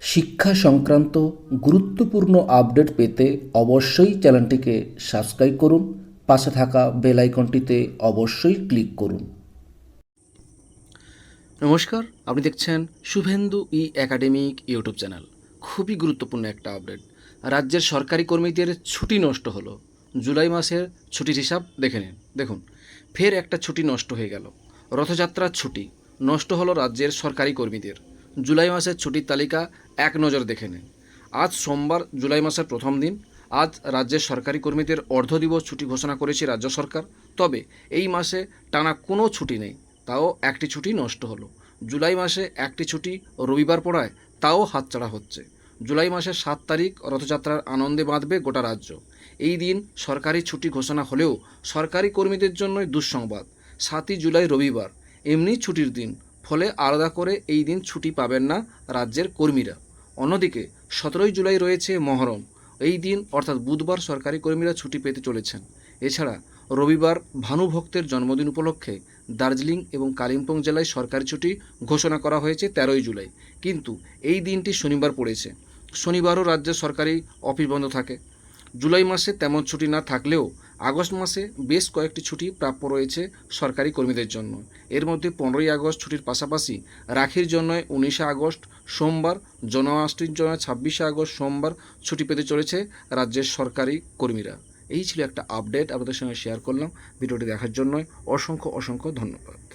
শিক্ষা সংক্রান্ত গুরুত্বপূর্ণ আপডেট পেতে অবশ্যই চ্যানেলটিকে সাবস্ক্রাইব করুন, পাশে থাকা বেল আইকনটিতে অবশ্যই ক্লিক করুন। নমস্কার, আপনি দেখছেন Subhendu e academic YouTube channel. খুবই গুরুত্বপূর্ণ একটা আপডেট। রাজ্যের সরকারি কর্মীদের ছুটি নষ্ট হলো। জুলাই মাসের ছুটির হিসাব দেখে নিন। দেখুন, ফের একটা ছুটি নষ্ট হয়ে গেল। রথযাত্রার ছুটি। নষ্ট হলো রাজ্যের সরকারি কর্মীদের। জুলাই মাসের ছুটির তালিকা এক নজর দেখে নিন। আজ সোমবার জুলাই মাসের প্রথম দিন। আজ রাজ্যের সরকারি কর্মীদের অর্ধ দিবস ছুটি ঘোষণা করেছে রাজ্য সরকার। তবে এই মাসে টানা কোনো ছুটি নেই, তাও একটি ছুটি নষ্ট হলো। জুলাই মাসে একটি ছুটি রবিবার পড়ায়, তাও হাতছাড়া হচ্ছে। জুলাই মাসের সাত তারিখ রথযাত্রার আনন্দে বাঁধবে গোটা রাজ্য। এই দিন সরকারি ছুটি ঘোষণা হলেও সরকারি কর্মীদের জন্যই দুঃসংবাদ। সাতই জুলাই রবিবার, এমনি ছুটির দিন। ফলে আলাদা করে এই দিন ছুটি পাবেন না রাজ্যের কর্মীরা। অন্যদিকে, সতেরোই জুলাই রয়েছে মহরম। এই দিন, অর্থাৎ বুধবার, সরকারি কর্মীরা ছুটি পেতে চলেছেন। এছাড়া, রবিবার ভানুভক্তের জন্মদিন উপলক্ষে দার্জিলিং এবং কালিম্পং জেলায় সরকারি ছুটি ঘোষণা করা হয়েছে তেরোই জুলাই। কিন্তু এই দিনটি শনিবার পড়েছে। শনিবারও রাজ্যের সরকারি অফিস বন্ধ থাকে। জুলাই মাসে তেমন ছুটি না থাকলেও আগস্ট মাসে বেশ কয়েকটি ছুটি প্রাপ্য রয়েছে সরকারি কর্মীদের জন্য। এর মধ্যে পনেরোই আগস্ট ছুটির পাশাপাশি রাখির জন্য উনিশে আগস্ট, সোমবার, জন্মাষ্টমীর জন্য ছাব্বিশে আগস্ট, সোমবার ছুটি পেতে চলেছে রাজ্যের সরকারি কর্মীরা। এই ছিল একটা আপডেট, আপনাদের সঙ্গে শেয়ার করলাম। ভিডিওটি দেখার জন্য অসংখ্য অসংখ্য ধন্যবাদ।